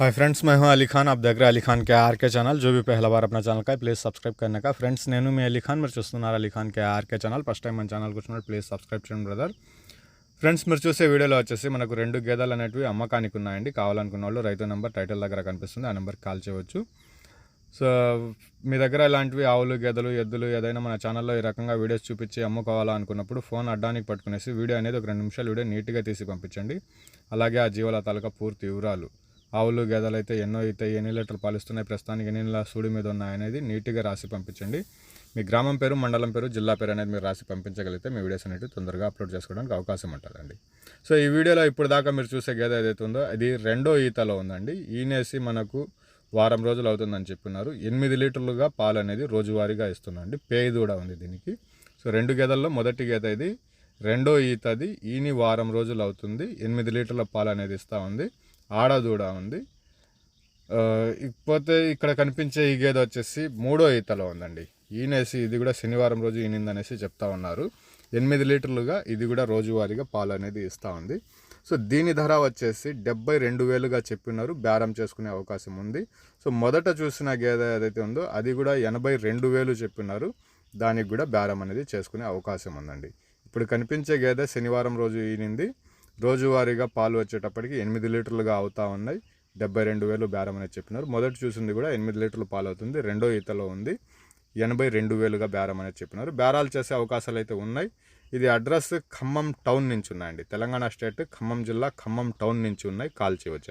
Hi friends मैं हूं अली खान आप देख रहे हैं अली खान के आर के चैनल जो भी पहला बार अपना ఛానల్ का ప్లీజ్ సబ్స్క్రైబ్ करने का ఫ్రెండ్స్ నేను మీ అలీ ఖాన్ మీరు చూస్తున్నారు Ali Khan K RK channel first time మన ఛానల్కి వచ్చినప్పుడు ప్లీజ్ సబ్స్క్రైబ్ చేయండి బ్రదర్ ఫ్రెండ్స్ మీరు చూసే వీడియోలో వచ్చేసి మనకు రెండు గేదెలు అనేటివి అమ్మకానికి ఉన్నాయండి కావాలనుకున్న వాళ్ళు రైతు నెంబర్ టైటిల్ దగ్గర కనిపిస్తుంది ఆ నెంబర్కి కాల్ చేయవచ్చు సో మీ దగ్గర ఇలాంటివి ఆవులు గేదెలు ఎద్దులు ఏదైనా మన ఛానల్లో ఈ రకంగా వీడియోస్ చూపించి అమ్ముకోవాలా అనుకున్నప్పుడు ఫోన్ అడ్డానికి పట్టుకునేసి వీడియో అనేది ఒక రెండు నిమిషాలు వీడియో నీట్గా తీసి పంపించండి అలాగే ఆ జీవాల తాలూకా పూర్తి వివరాలు ఆవులు గేదెలు అయితే ఎన్నో అయితే ఎన్ని లీటర్లు పాలిస్తున్నాయి? ప్రస్తుతానికి ఎన్ని సూడి మీద ఉన్నాయనేది నీట్గా రాసి పంపించండి. మీ గ్రామం పేరు మండలం పేరు జిల్లా పేరు అనేది మీరు రాసి పంపించగలిగితే మీ వీడియోస్ అనేవి తొందరగా అప్లోడ్ చేసుకోవడానికి అవకాశం ఉంటుందండి. సో ఈ వీడియోలో ఇప్పుడు దాకా మీరు చూసే గేదె ఏదైతే ఉందో అది రెండో ఈతలో ఉందండి. ఈనేసి మనకు వారం రోజులు అవుతుందని చెప్పినారు. ఎనిమిది లీటర్లుగా పాలు అనేది రోజువారీగా ఇస్తుందండి పేయి కూడా ఉంది దీనికి. సో రెండు గేదెల్లో మొదటి గేదె ఇది రెండో ఈతది ఈని వారం రోజులు అవుతుంది. ఎనిమిది లీటర్ల పాలు అనేది ఇస్తూ ఉంది. ఆడదూడ ఉంది. ఇకపోతే ఇక్కడ కనిపించే ఈ గేదె వచ్చేసి మూడో ఈతలో ఉందండి. ఈనేసి ఇది కూడా శనివారం రోజు ఈనిందనేసి చెప్తా ఉన్నారు. ఎనిమిది లీటర్లుగా ఇది కూడా రోజువారీగా పాలు అనేది ఇస్తూ ఉంది. సో దీని ధర వచ్చేసి డెబ్బై రెండు వేలుగా చెప్పినారు. బేరం చేసుకునే అవకాశం ఉంది. సో మొదట చూసిన గేదె ఏదైతే ఉందో అది కూడా ఎనభై రెండు వేలు చెప్పినారు. దానికి కూడా బేరం అనేది చేసుకునే అవకాశం ఉందండి. ఇప్పుడు కనిపించే గేదె శనివారం రోజు ఈనింది. రోజువారీగా పాలు వచ్చేటప్పటికి ఎనిమిది లీటర్లుగా అవుతా ఉన్నాయి. డెబ్బై రెండు వేలు బేరం అనేది చెప్పినారు. మొదటి చూసింది కూడా ఎనిమిది లీటర్లు పాలు అవుతుంది రెండో ఈతలో ఉంది. ఎనభై రెండు వేలుగా బేరం అనేది చెప్పినారు. బేరాలు చేసే అవకాశాలు అయితే ఉన్నాయి. ఇది అడ్రస్ ఖమ్మం టౌన్ నుంచి ఉన్నాయండి. తెలంగాణ స్టేట్ ఖమ్మం జిల్లా ఖమ్మం టౌన్ నుంచి ఉన్నాయి. కాల్ చేయవచ్చు